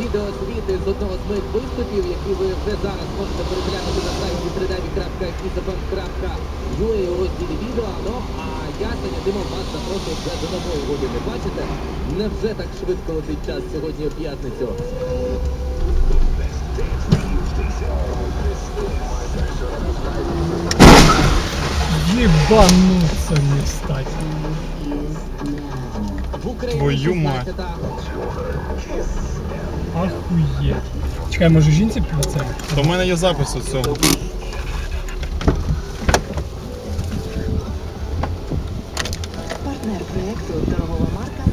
відеозвіти з одного з моїх виступів, які ви вже зараз можете переглянути на сайті www.isabel.ua у розділі відео. Ну, а я Саня Димов вас запрошую вже до нової години. Бачите, невже так швидко летить час сьогодні у п'ятницю? Ебануться Твою мать. Ахуєть. Чекай, може жінці про це? То в мене є запис цього. Партнер проекту торгова марка